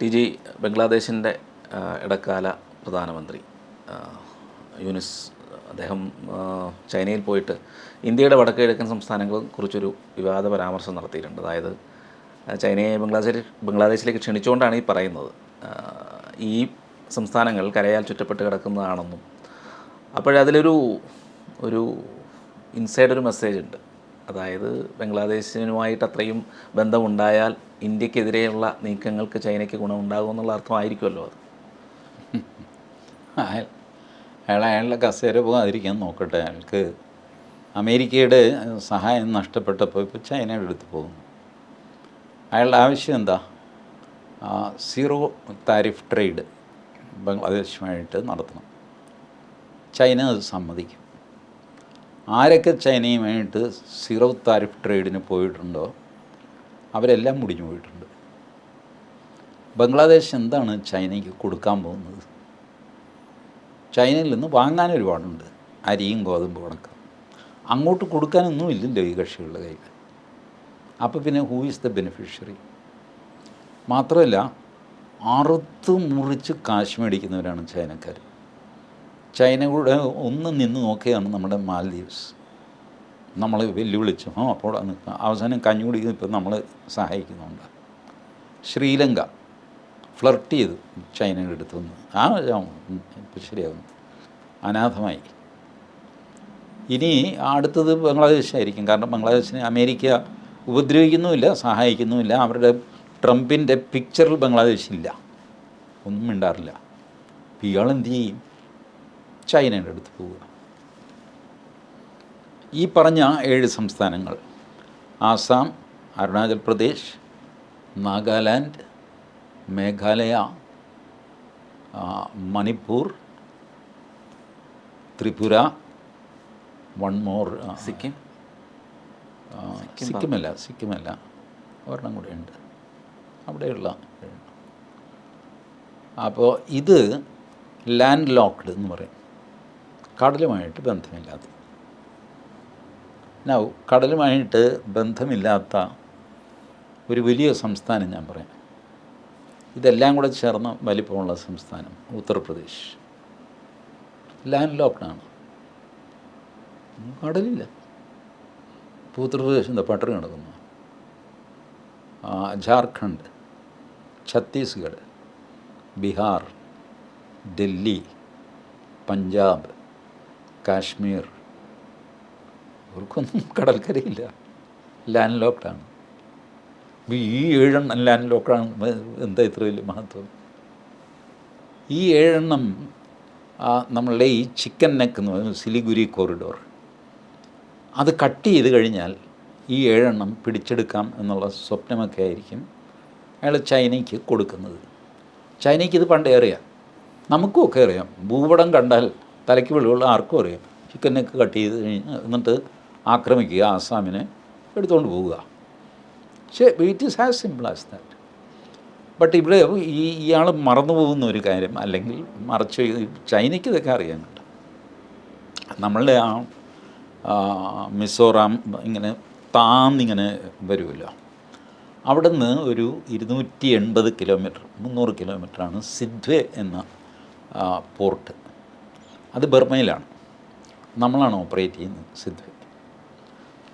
T G ബംഗ്ലാദേശിന്റെ ഇടക്കാല പ്രധാനമന്ത്രി. യൂനിസ് അദ്ദേഹം ചൈനയിൽ പോയിട്ട് ഇന്ത്യയുടെ വടക്ക് കിഴക്കൻ സംസ്ഥാനങ്ങളെ കുറിച്ചൊരു വിവാദ പരാമർശം നടത്തിയിട്ടുണ്ട്. അതായത് ചൈനയെ ബംഗ്ലാദേശിൽ ബംഗ്ലാദേശിലേക്ക് ക്ഷണിച്ചുകൊണ്ടാണ് ഈ പറയുന്നത്. ഈ സംസ്ഥാനങ്ങൾ കരയാൽ ചുറ്റപ്പെട്ട് കിടക്കുന്നതാണെന്നും അപ്പോഴതിലൊരു ഒരു ഇൻസൈഡ് ഒരു മെസ്സേജ് ഉണ്ട് അതായത് ബംഗ്ലാദേശിനുമായിട്ട് അത്രയും ബന്ധമുണ്ടായാൽ ഇന്ത്യക്കെതിരെയുള്ള നീക്കങ്ങൾക്ക് ചൈനയ്ക്ക് ഗുണമുണ്ടാകും എന്നുള്ള അർത്ഥമായിരിക്കുമല്ലോ അത്. അയാൾ അയാളുടെ കസേര പോകാതിരിക്കാൻ നോക്കട്ടെ. അയാൾക്ക് അമേരിക്കയുടെ സഹായം നഷ്ടപ്പെട്ടപ്പോൾ ഇപ്പോൾ ചൈനയുടെ അടുത്ത് പോകുന്നു. അയാളുടെ ആവശ്യം എന്താ? സീറോ താരിഫ് ട്രേഡ് ബംഗ്ലാദേശുമായിട്ട് നടത്തണം. ചൈന അത് സമ്മതിക്കും. ആരൊക്കെ ചൈനയുമായിട്ട് സീറോ താരിഫ് ട്രേഡിന് പോയിട്ടുണ്ടോ അവരെല്ലാം മുടിഞ്ഞു പോയിട്ടുണ്ട്. ബംഗ്ലാദേശ് എന്താണ് ചൈനയ്ക്ക് കൊടുക്കാൻ പോകുന്നത്? ചൈനയിൽ നിന്ന് വാങ്ങാൻ ഒരുപാടുണ്ട്. അരിയും ഗോതമ്പും അടക്കം. അങ്ങോട്ട് കൊടുക്കാനൊന്നും ഇല്ലല്ലോ ഈ കക്ഷികളുടെ കയ്യിൽ അപ്പോൾ പിന്നെ ഹൂ ഈസ് ദ ബെനിഫിഷ്യറി മാത്രമല്ല അറുത്ത് മുറിച്ച് കാശ് മേടിക്കുന്നവരാണ് ചൈനക്കാർ ചൈന കൂടെ ഒന്ന് നിന്ന് നോക്കിയാണ് നമ്മുടെ മാലദ്വീപ്സ് നമ്മൾ വെല്ലുവിളിച്ചു. ആ അപ്പോൾ അവസാനം കഞ്ഞുകൂടി ഇപ്പം നമ്മൾ സഹായിക്കുന്നുണ്ട്. ശ്രീലങ്ക ഫ്ലർട്ട് ചെയ്തു ചൈനയുടെ അടുത്ത് നിന്ന് ആ ശരിയാകുന്നു. അനാഥമായി. ഇനി അടുത്തത് ബംഗ്ലാദേശായിരിക്കും കാരണം ബംഗ്ലാദേശിനെ അമേരിക്ക ഉപദ്രവിക്കുന്നുമില്ല സഹായിക്കുന്നുമില്ല. അവരുടെ ട്രംപിന്റെ പിക്ചറിൽ ബംഗ്ലാദേശില്ല. ഒന്നും മിണ്ടാറില്ല. എന്ത് ചെയ്യും? ചൈനയുടെ അടുത്ത് പോവുക. ഈ പറഞ്ഞ ഏഴ് സംസ്ഥാനങ്ങൾ ആസാം അരുണാചൽ പ്രദേശ് നാഗാലാൻഡ് മേഘാലയ മണിപ്പൂർ ത്രിപുര വൺ മോർ സിക്കിം. സിക്കിമല്ല സിക്കിമല്ല ഒരെണ്ണം കൂടെ ഉണ്ട്. അവിടെയുള്ള അപ്പോൾ ഇത് ലാൻഡ് ലോക്ക്ഡ് എന്ന് പറയും. കടലുമായിട്ട് ബന്ധമില്ലാത്ത. നൗ കടലുമായിട്ട് ബന്ധമില്ലാത്ത ഒരു വലിയ സംസ്ഥാനം ഞാൻ പറയാം. ഇതെല്ലാം കൂടെ ചേർന്ന വലിപ്പമുള്ള സംസ്ഥാനം ഉത്തർപ്രദേശ്. ലാൻഡ് ലോക്ക്ഡാണ് കടലില്ല. ഉത്തർപ്രദേശ് എന്താ പട്ടറി നടക്കുന്നു. ജാർഖണ്ഡ് ഛത്തീസ്ഗഡ് ബീഹാർ ഡൽഹി പഞ്ചാബ് കാശ്മീർ. അവർക്കൊന്നും കടൽക്കരയില്ല. ലാൻഡ് ലോക്ക്ഡാണ് ഈ ഏഴെണ്ണം ലാൻഡ് ലോക്ക്ഡാണ് എന്താ ഇത്ര വലിയ മഹത്വം? ഈ ഏഴെണ്ണം നമ്മളുടെ ഈ ചിക്കൻ നെക്ക് എന്ന് പറയുന്നത് സിലിഗുരി കോറിഡോർ അത് കട്ട് ചെയ്ത് കഴിഞ്ഞാൽ ഈ ഏഴെണ്ണം പിടിച്ചെടുക്കാം എന്നുള്ള സ്വപ്നമൊക്കെ ആയിരിക്കും അയാൾ ചൈനയ്ക്ക് കൊടുക്കുന്നത്. ചൈനയ്ക്ക് ഇത് പണ്ടേ അറിയാം. നമുക്കും ഒക്കെ അറിയാം. ഭൂപടം കണ്ടാൽ തലയ്ക്ക് വെളിവുള്ള ആർക്കും അറിയാം. ചിക്കൻ നെക്ക് കട്ട് ചെയ്ത് കഴിഞ്ഞ് എന്നിട്ട് ആക്രമിക്കുക ആസാമിനെ എടുത്തുകൊണ്ട് പോവുക. പക്ഷേ it is as simple as that but ഇവിടെ ഈ ഇയാൾ മറന്നു പോകുന്ന ഒരു കാര്യം അല്ലെങ്കിൽ മറച്ചു ചൈനയ്ക്ക് ഇതൊക്കെ അറിയാനുണ്ട്. നമ്മളുടെ ആ, മിസോറാം ഇങ്ങനെ താന്നിങ്ങനെ വരുമല്ലോ. അവിടെ നിന്ന് ഒരു ഇരുന്നൂറ്റി എൺപത് കിലോമീറ്റർ മുന്നൂറ് കിലോമീറ്ററാണ് സിദ്വേ എന്ന പോർട്ട്. അത് ബർമയിലാണ്. നമ്മളാണ് ഓപ്പറേറ്റ് ചെയ്യുന്നത് സിദ്വേ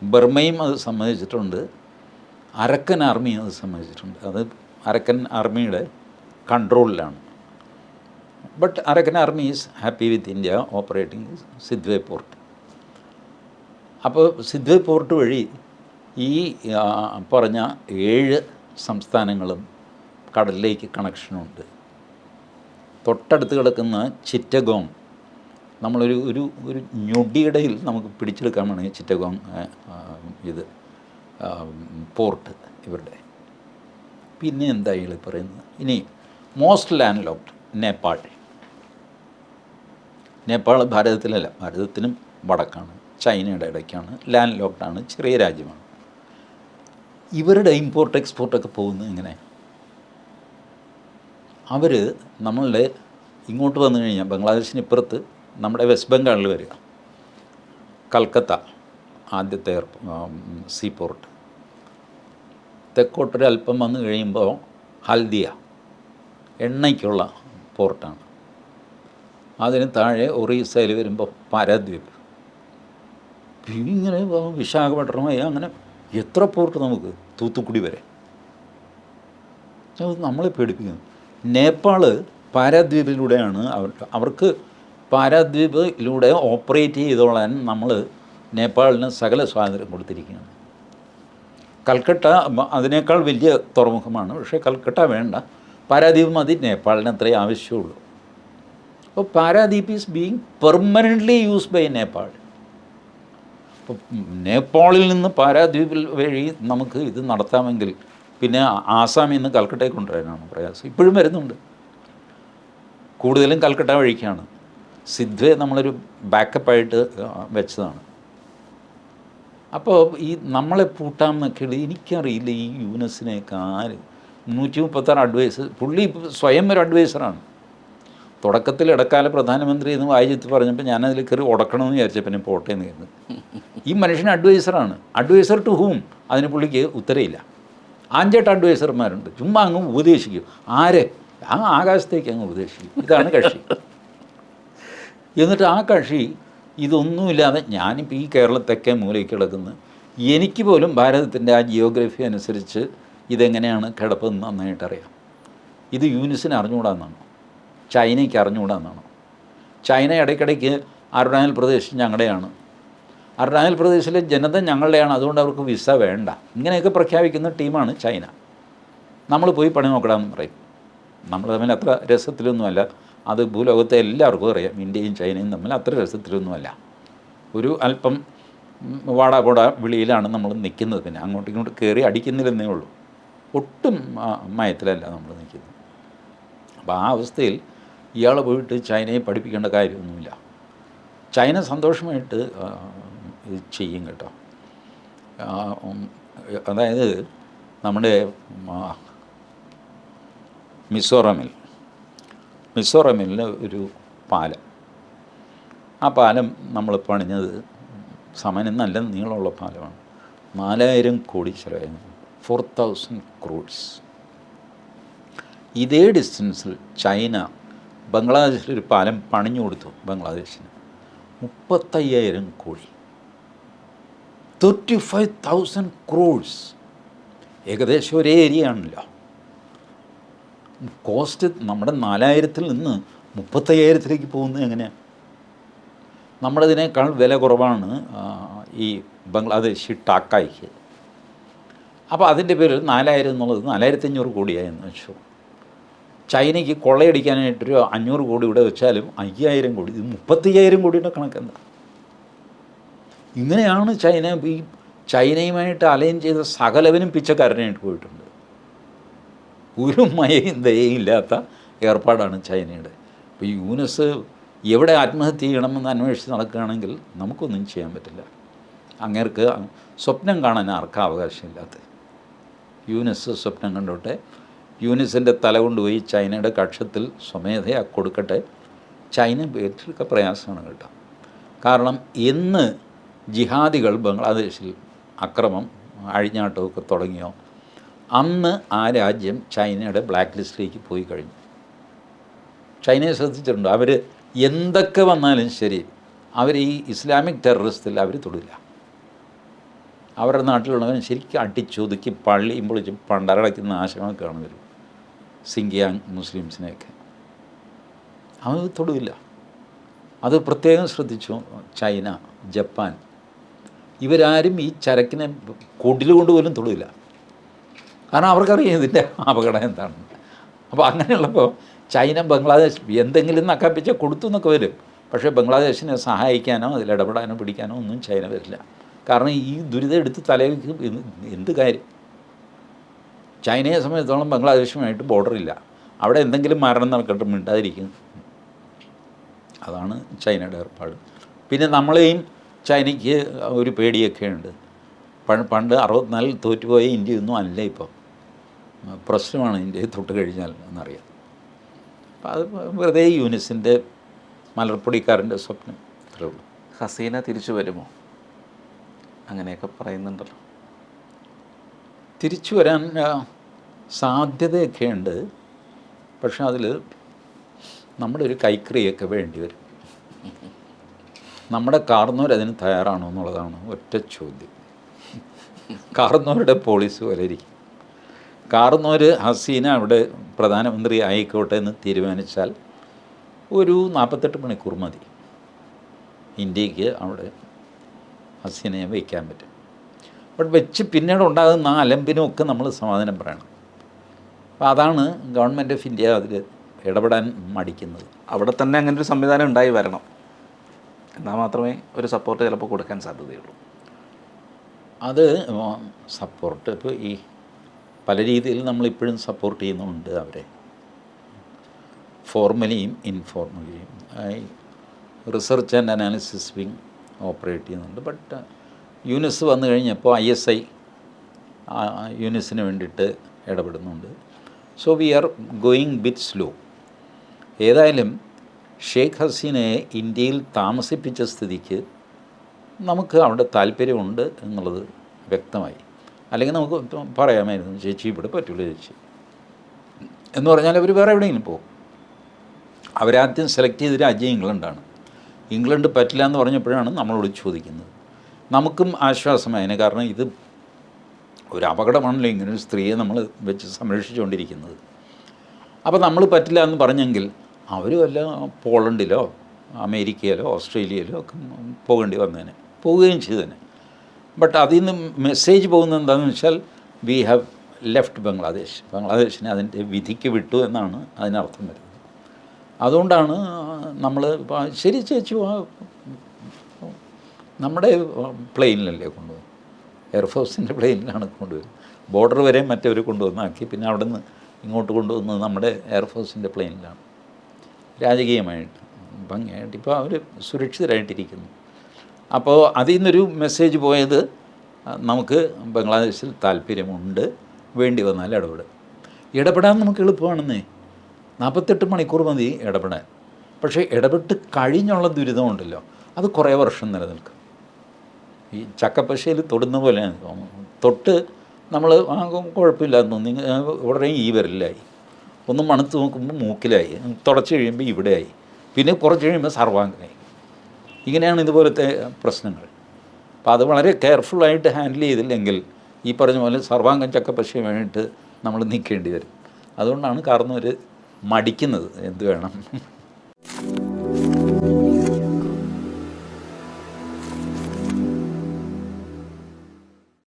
ബർമയും അത് സമ്മതിച്ചിട്ടുണ്ട്. അരക്കൻ ആർമിയും അത് സമ്മതിച്ചിട്ടുണ്ട്. അത് അരക്കൻ ആർമിയുടെ കൺട്രോളിലാണ് but Arakan army is happy with India operating Sittwe port അപ്പോൾ സിദ്വേ പോർട്ട് വഴി ഈ പറഞ്ഞ ഏഴ് സംസ്ഥാനങ്ങളും കടലിലേക്ക് കണക്ഷനുണ്ട് തൊട്ടടുത്ത് കിടക്കുന്ന ചിറ്റഗോങ് നമ്മളൊരു ഒരു ഒരു ഞൊടിയിടയിൽ നമുക്ക് പിടിച്ചെടുക്കാൻ വേണമെങ്കിൽ ചിറ്റഗോങ് ഇത് പോർട്ട് ഇവരുടെ. പിന്നെ എന്താ ഇയാൾ പറയുന്നത്? ഇനി most land locked Nepal Nepal ഭാരതത്തിലല്ല ഭാരതത്തിനും വടക്കാണ് ചൈനയുടെ ഇടയ്ക്കാണ് ലാൻഡ് ലോക്ഡാണ് ചെറിയ രാജ്യമാണ്. ഇവരുടെ ഇമ്പോർട്ട് എക്സ്പോർട്ടൊക്കെ പോകുന്നത് ഇങ്ങനെ അവർ നമ്മളുടെ ഇങ്ങോട്ട് വന്നു കഴിഞ്ഞാൽ ബംഗ്ലാദേശിന് ഇപ്പുറത്ത് നമ്മുടെ വെസ്റ്റ് ബംഗാളിൽ വരിക. കൽക്കത്ത ആദ്യത്തെ സീ പോർട്ട് തെക്കോട്ടൊരു അല്പം വന്നു കഴിയുമ്പോൾ ഹൽദിയ എണ്ണയ്ക്കുള്ള പോർട്ടാണ് അതിന് താഴെ ഒറീസയിൽ വരുമ്പോൾ പാരാദ്വീപ്. ഇങ്ങനെ വിശാഖപട്ടണമായി അങ്ങനെ എത്ര പോർട്ട് നമുക്ക് തൂത്തുക്കുടി വരെ. നമ്മളെ പേടിപ്പിക്കുന്നു. നേപ്പാൾ പാരാദ്വീപിലൂടെയാണ് അവർ അവർക്ക് പാരാദ്വീപിലൂടെ ഓപ്പറേറ്റ് ചെയ്തോളാൻ നമ്മൾ നേപ്പാളിന് സകല സ്വാതന്ത്ര്യം കൊടുത്തിരിക്കുകയാണ്. കൽക്കട്ട അതിനേക്കാൾ വലിയ തുറമുഖമാണ്. പക്ഷേ കൽക്കട്ട വേണ്ട. പാരാദ്വീപ് മതി നേപ്പാളിന് അത്രേ ആവശ്യമുള്ളൂ. അപ്പോൾ Paradip is being permanently use by Nepal. അപ്പോൾ നേപ്പാളിൽ നിന്ന് പാരാദ്വീപിൽ വഴി നമുക്ക് ഇത് നടത്താമെങ്കിൽ പിന്നെ ആസാമിൽ നിന്ന് കൽക്കട്ടയിൽ കൊണ്ടുവരാനാണ് പ്രയാസം. ഇപ്പോഴും വരുന്നുണ്ട്. കൂടുതലും കൽക്കട്ട വഴിക്കാണ്. സിദ്ധ്വെ നമ്മളൊരു ബാക്കപ്പായിട്ട് വെച്ചതാണ്. അപ്പോൾ ഈ നമ്മളെ പൂട്ടാമെന്നൊക്കെ ഉള്ളത് എനിക്കറിയില്ല ഈ യൂനസിനെയൊക്കെ ആര്. നൂറ്റി മുപ്പത്താറ് അഡ്വൈസ് പുള്ളി സ്വയം ഒരു അഡ്വൈസറാണ് തുടക്കത്തിൽ ഇടക്കാല പ്രധാനമന്ത്രി എന്ന് വായിച്ചെത്തി പറഞ്ഞപ്പോൾ ഞാനതിൽ കയറി ഉടക്കണമെന്ന് വിചാരിച്ച പിന്നെ പോട്ടെ എന്ന് കരുതി. ഈ മനുഷ്യൻ അഡ്വൈസറാണ് അഡ്വൈസർ ടു ഹൂം അതിന് പുള്ളിക്ക് ഉത്തരയില്ല. അഞ്ചെട്ട് അഡ്വൈസർമാരുണ്ട് ചുമ്മാ അങ്ങ് ഉപദേശിക്കും. ആരെ? ആ ആകാശത്തേക്ക് അങ്ങ് ഉപദേശിക്കും. ഇതാണ് കക്ഷി. എന്നിട്ട് ആ കക്ഷി ഇതൊന്നുമില്ലാതെ ഞാനിപ്പോൾ ഈ കേരളത്തൊക്കെ മൂലയ്ക്ക് കിടക്കുന്നു. എനിക്ക് പോലും ഭാരതത്തിന്റെ ആ ജിയോഗ്രഫി അനുസരിച്ച് ഇതെങ്ങനെയാണ് കിടപ്പെന്ന് നന്നായിട്ടറിയാം. ഇത് യൂനിസിന് അറിഞ്ഞുകൂടാന്നാണ്? ചൈനയ്ക്ക് അറിഞ്ഞുകൂടാന്നാണ്? ചൈന ഇടയ്ക്കിടയ്ക്ക് അരുണാചൽ പ്രദേശ് ഞങ്ങളുടെയാണ്. അരുണാചൽ പ്രദേശിലെ ജനത ഞങ്ങളുടെയാണ്. അതുകൊണ്ട് അവർക്ക് വിസ വേണ്ട. ഇങ്ങനെയൊക്കെ പ്രഖ്യാപിക്കുന്ന ടീമാണ് ചൈന. നമ്മൾ പോയി പണി നോക്കണമെന്ന് പറയും. നമ്മൾ തമ്മിൽ അത്ര രസത്തിലൊന്നുമല്ല. അത് ഭൂലോകത്തെ എല്ലാവർക്കും അറിയാം. ഇന്ത്യയും ചൈനയും തമ്മിൽ അത്ര രസത്തിലൊന്നുമല്ല. ഒരു അല്പം വാട വാടാ പോടാ വിളിയിലാണ് നമ്മൾ നിൽക്കുന്നത്. പിന്നെ അങ്ങോട്ടും ഇങ്ങോട്ടും കയറി അടിക്കുന്നില്ലെന്നേ ഉള്ളൂ. ഒട്ടും മയത്തിലല്ല നമ്മൾ നിൽക്കുന്നത്. അപ്പോൾ ആ അവസ്ഥയിൽ ഇയാളെ പോയിട്ട് ചൈനയെ പഠിപ്പിക്കേണ്ട കാര്യമൊന്നുമില്ല. ചൈന സന്തോഷമായിട്ട് ചെയ്യും കേട്ടോ. അതായത് നമ്മുടെ മിസോറമിൽ മിസോറമിൽ ഒരു പാലം. ആ പാലം നമ്മൾ പണിഞ്ഞത് സമയം നല്ല നീളമുള്ള പാലമാണ്. നാലായിരം കോടി ചിലവായിരുന്നു ഫോർ തൗസൻഡ് ക്രോഡ്സ് ഇതേ ഡിസ്റ്റൻസിൽ ചൈന ബംഗ്ലാദേശിൽ ഒരു പാലം പണിഞ്ഞു കൊടുത്തു ബംഗ്ലാദേശിന്. മുപ്പത്തയ്യായിരം കോടി. തേർട്ടി ഫൈവ് തൗസൻഡ് ക്രോഡ്സ് ഏകദേശം ഒരേ ഏരിയ ആണല്ലോ. കോസ്റ്റ് നമ്മുടെ നാലായിരത്തിൽ നിന്ന് മുപ്പത്തയ്യായിരത്തിലേക്ക് പോകുന്നത് എങ്ങനെയാണ് നമ്മളതിനേക്കാൾ വില കുറവാണ് ഈ ബംഗ്ലാദേശി ടാക്കായ്ക്ക്. അപ്പോൾ അതിന്റെ പേരിൽ നാലായിരം എന്നുള്ളത് നാലായിരത്തി അഞ്ഞൂറ് കോടിയായെന്ന് വെച്ചു. ചൈനയ്ക്ക് കൊള്ളയടിക്കാനായിട്ടൊരു അഞ്ഞൂറ് കോടി ഇവിടെ വെച്ചാലും അയ്യായിരം കോടി ഇത് മുപ്പത്തയ്യായിരം കോടിയുടെ കണക്കെന്താ? ഇങ്ങനെയാണ് ചൈന ഈ ചൈനയുമായിട്ട് അലൈൻ ചെയ്ത സകലവനും പിച്ചക്കാരനായിട്ട് പോയിട്ടുണ്ട്. ഒരു മയയും ദയയും ഇല്ലാത്ത ഏർപ്പാടാണ് ചൈനയുടെ. ഇപ്പോൾ ഈ യൂനസ് എവിടെ ആത്മഹത്യ ചെയ്യണമെന്ന് അന്വേഷിച്ച് നടക്കുകയാണെങ്കിൽ നമുക്കൊന്നും ചെയ്യാൻ പറ്റില്ല. അങ്ങേർക്ക് സ്വപ്നം കാണാൻ ആർക്കും അവകാശമില്ലാത്ത. യൂനസ് സ്വപ്നം കണ്ടോട്ടെ. യൂനിസിന്റെ തല കൊണ്ടുപോയി ചൈനയുടെ കക്ഷത്തിൽ സ്വമേധയാ കൊടുക്കട്ടെ. ചൈന ഏറ്റെടുക്ക പ്രയാസമാണ് കേട്ടോ. കാരണം ഇന്ന് ജിഹാദികൾ ബംഗ്ലാദേശിൽ അക്രമം അഴിഞ്ഞാട്ടമൊക്കെ തുടങ്ങിയോ? അന്ന് ആ രാജ്യം ചൈനയുടെ ബ്ലാക്ക് ലിസ്റ്റിലേക്ക് പോയി കഴിഞ്ഞു. ചൈനയെ ശ്രദ്ധിച്ചിട്ടുണ്ട്? അവർ എന്തൊക്കെ വന്നാലും ശരി അവർ ഈ ഇസ്ലാമിക് ടെററിസ്റ്റിൽ അവർ തൊടില്ല. അവരുടെ നാട്ടിലുള്ളവൻ ശരിക്കും അടിച്ചൊതുക്കി പള്ളിയും പൊളിച്ച് പണ്ടരടയ്ക്കുന്ന ആശയമൊക്കെയാണ് വരും. സിങ്കിയാങ് മുസ്ലിംസിനെയൊക്കെ. അവർ തൊടില്ല. അത് പ്രത്യേകം ശ്രദ്ധിച്ചു ചൈന ജപ്പാൻ. ഇവരാരും ഈ ചരക്കിനെ കൂട്ടിൽ കൊണ്ടുപോലും തൊടില്ല. കാരണം അവർക്കറിയാം ഇതിന്റെ അപകടം എന്താണ്. അപ്പോൾ അങ്ങനെയുള്ളപ്പോൾ ചൈന ബംഗ്ലാദേശ് എന്തെങ്കിലും നക്കപ്പിച്ച് കൊടുത്തു എന്നൊക്കെ വരും. പക്ഷേ ബംഗ്ലാദേശിനെ സഹായിക്കാനോ അതിൽ ഇടപെടാനോ പിടിക്കാനോ ഒന്നും ചൈന വരില്ല. കാരണം ഈ ദുരിതം എടുത്ത് തലയിൽ എന്ത് കാര്യം? ചൈനയെ സംബന്ധിച്ചോളം ബംഗ്ലാദേശുമായിട്ട് ബോർഡറില്ല അവിടെ എന്തെങ്കിലും മരണം നടക്കട്ടെ മിണ്ടാതിരിക്കും. അതാണ് ചൈനയുടെ ഏർപ്പാട്. പിന്നെ നമ്മളെയും ചൈനയ്ക്ക് ഒരു പേടിയൊക്കെ ഉണ്ട് പണ്ട് അറുപത്തിനാലിൽ തോറ്റുപോയ ഇന്ത്യയൊന്നും അല്ല ഇപ്പം പ്രശ്നമാണ് ഇന്ത്യയെ തൊട്ട് കഴിഞ്ഞാൽ എന്നറിയാം. അപ്പം അത് വെറുതെ യൂനിസിന്റെ മലർപ്പൊടിക്കാരന്റെ സ്വപ്നം. അത്രേ ഉള്ളൂ. ഹസീന തിരിച്ചു വരുമോ? അങ്ങനെയൊക്കെ പറയുന്നുണ്ടല്ലോ. തിരിച്ചു വരാൻ സാധ്യതയൊക്കെ ഉണ്ട് പക്ഷെ അതിൽ നമ്മുടെ ഒരു കൈക്രിയൊക്കെ വേണ്ടി വരും. നമ്മുടെ കാർന്നവരതിന് തയ്യാറാണോ എന്നുള്ളതാണ് ഒറ്റ ചോദ്യം. കാർന്നവരുടെ പോളിസി പോലെ ഇരിക്കും. കാർന്നവർ ഹസീന അവിടെ പ്രധാനമന്ത്രി ആയിക്കോട്ടെ എന്ന് തീരുമാനിച്ചാൽ ഒരു നാൽപ്പത്തെട്ട് മണിക്കൂർ മതി. ഇന്ത്യയ്ക്ക് അവിടെ ഹസീനയെ വയ്ക്കാൻ പറ്റും. അവിടെ വെച്ച് പിന്നീട് ഉണ്ടാകുന്ന ആ അലമ്പിനും ഒക്കെ നമ്മൾ സമാധാനം പറയണം. അപ്പോൾ അതാണ് ഗവൺമെന്റ് ഓഫ് ഇന്ത്യ അതിൽ ഇടപെടാൻ മടിക്കുന്നത്. അവിടെ തന്നെ അങ്ങനെ ഒരു സംവിധാനം ഉണ്ടായി വരണം. എന്നാൽ മാത്രമേ ഒരു സപ്പോർട്ട് ചിലപ്പോൾ കൊടുക്കാൻ സാധ്യതയുള്ളൂ. അത് സപ്പോർട്ട് ഇപ്പോൾ ഈ പല രീതിയിൽ നമ്മളിപ്പോഴും സപ്പോർട്ട് ചെയ്യുന്നുണ്ട് അവരെ. ഫോർമലിയും ഇൻഫോർമലിയും I research and analysis wing operate ചെയ്യുന്നുണ്ട്. ബട്ട് യൂനിസ് വന്നു കഴിഞ്ഞപ്പോൾ ഐ എസ് ഐ യൂനിസിന് വേണ്ടിയിട്ട് ഇടപെടുന്നുണ്ട്. So we are going bit slow ഏതായാലും ഷെയ്ഖ് ഹസീനയെ ഇന്ത്യയിൽ താമസിപ്പിച്ച സ്ഥിതിക്ക് നമുക്ക് അവിടെ താല്പര്യമുണ്ട് എന്നുള്ളത് വ്യക്തമായി. അല്ലെങ്കിൽ നമുക്ക് പറയാമായിരുന്നു ചേച്ചി ഇവിടെ പറ്റുള്ളൂ ചേച്ചി. എന്ന് പറഞ്ഞാൽ അവർ വേറെ എവിടെയെങ്കിലും പോകും. അവരാദ്യം സെലക്ട് ചെയ്ത രാജ്യം ഇംഗ്ലണ്ടാണ്. ഇംഗ്ലണ്ട് പറ്റില്ല എന്ന് പറഞ്ഞപ്പോഴാണ് നമ്മളോട് ചോദിക്കുന്നത്. നമുക്കും ആശ്വാസമായതിന് കാരണം ഇത് ഒരു അപകടമാണല്ലോ ഇങ്ങനെ ഒരു സ്ത്രീയെ നമ്മൾ വെച്ച് സംരക്ഷിച്ചുകൊണ്ടിരിക്കുന്നത്. അപ്പോൾ നമ്മൾ പറ്റില്ല എന്ന് പറഞ്ഞെങ്കിൽ അവർ വല്ല പോളണ്ടിലോ അമേരിക്കയിലോ ഓസ്ട്രേലിയയിലോ ഒക്കെ പോകേണ്ടി വന്നേനെ. പോവുകയും ചെയ്തേനെ. ബട്ട് അതിൽ നിന്ന് മെസ്സേജ് പോകുന്നത് എന്താണെന്ന് വെച്ചാൽ വി ഹാവ് ലെഫ്റ്റ് ബംഗ്ലാദേശ് ബംഗ്ലാദേശിനെ അതിന്റെ വിധിക്ക് വിട്ടു എന്നാണ് അതിനർത്ഥം വരുന്നത്. അതുകൊണ്ടാണ് നമ്മൾ ശരി ചേച്ചി. നമ്മുടെ പ്ലെയിനിലല്ലേ കൊണ്ടുപോകും എയർഫോഴ്സിന്റെ പ്ലെയിനിലാണ് കൊണ്ടുവരുന്നത് ബോർഡർ വരെ മറ്റവർ കൊണ്ടുവന്നാക്കി പിന്നെ അവിടെ നിന്ന് ഇങ്ങോട്ട് കൊണ്ടുവന്നത് നമ്മുടെ എയർഫോഴ്സിന്റെ പ്ലെയിനിലാണ്. രാജകീയമായിട്ട് ഭംഗിയായിട്ട്. ഇപ്പോൾ അവർ സുരക്ഷിതരായിട്ടിരിക്കുന്നു. അപ്പോൾ അതിൽ നിന്നൊരു മെസ്സേജ് പോയത് നമുക്ക് ബംഗ്ലാദേശിൽ താല്പര്യമുണ്ട് വേണ്ടി വന്നാൽ ഇടപെടും. ഇടപെടാൻ നമുക്ക് എളുപ്പമാണെന്നേ. നാൽപ്പത്തെട്ട് മണിക്കൂർ മതി ഇടപെടാൻ. പക്ഷേ ഇടപെട്ട് കഴിഞ്ഞുള്ള ദുരിതമുണ്ടല്ലോ അത് കുറേ വർഷം നിലനിൽക്കും. ഈ ചക്കപ്പശയിൽ തൊടുന്ന തോന്നുന്നത് തൊട്ട് നമ്മൾ കുഴപ്പമില്ല തോന്നി ഉടനെ ഈ വരലായി ഒന്ന് മണത്ത് നോക്കുമ്പോൾ മൂക്കിലായി തുടച്ച് കഴിയുമ്പോൾ ഇവിടെയായി. പിന്നെ കുറച്ച് കഴിയുമ്പോൾ സർവാംഗനായി. ഇങ്ങനെയാണ് ഇതുപോലത്തെ പ്രശ്നങ്ങൾ. അപ്പോൾ അത് വളരെ കെയർഫുള്ളായിട്ട് ഹാൻഡിൽ ചെയ്തില്ലെങ്കിൽ ഈ പറഞ്ഞ പോലെ സർവാംഗം ചക്കപ്പശയും വേണ്ടിയിട്ട് നമ്മൾ നിൽക്കേണ്ടി വരും. അതുകൊണ്ടാണ് കാർന്നവർ മടിക്കുന്നത്. എന്ത് വേണം?